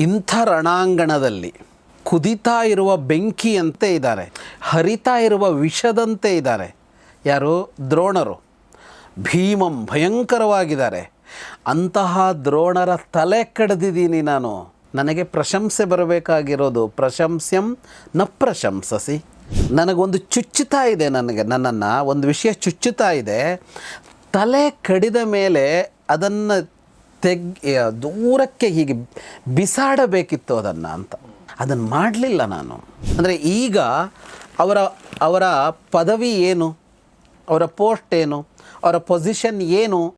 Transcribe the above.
ಇಂಥ ರಣಾಂಗಣದಲ್ಲಿ ಕುದಿತಾ ಇರುವ ಬೆಂಕಿಯಂತೆ ಇದ್ದಾರೆ, ಹರಿತಾ ಇರುವ ವಿಷದಂತೆ ಇದ್ದಾರೆ. ಯಾರು? ದ್ರೋಣರು. ಭೀಮಂ ಭಯಂಕರವಾಗಿದ್ದಾರೆ. ಅಂತಹ ದ್ರೋಣರ ತಲೆ ಕಡ್ದಿದ್ದೀನಿ ನಾನು. ನನಗೆ ಪ್ರಶಂಸೆ ಬರಬೇಕಾಗಿರೋದು ಪ್ರಶಂಸ್ಯಂ ನ ಪ್ರಶಂಸಸಿ. ನನಗೊಂದು ಚುಚ್ಚುತ್ತಾ ಇದೆ ನನಗೆ, ನನ್ನನ್ನು, ಒಂದು ವಿಷಯ ಚುಚ್ಚುತ್ತಾ ಇದೆ. ತಲೆ ಕಡಿದ ಮೇಲೆ ಅದನ್ನು ತೆಗ್ ದೂರಕ್ಕೆ ಹೀಗೆ ಬಿಸಾಡಬೇಕಿತ್ತು ಅದನ್ನು ಅಂತ. ಅದನ್ನು ಮಾಡಲಿಲ್ಲ ನಾನು. ಅಂದರೆ ಈಗ ಅವರ ಅವರ ಪದವಿ ಏನು? ಅವರ ಪೋಸ್ಟ್ ಏನು? ಅವರ ಪೊಸಿಷನ್ ಏನು?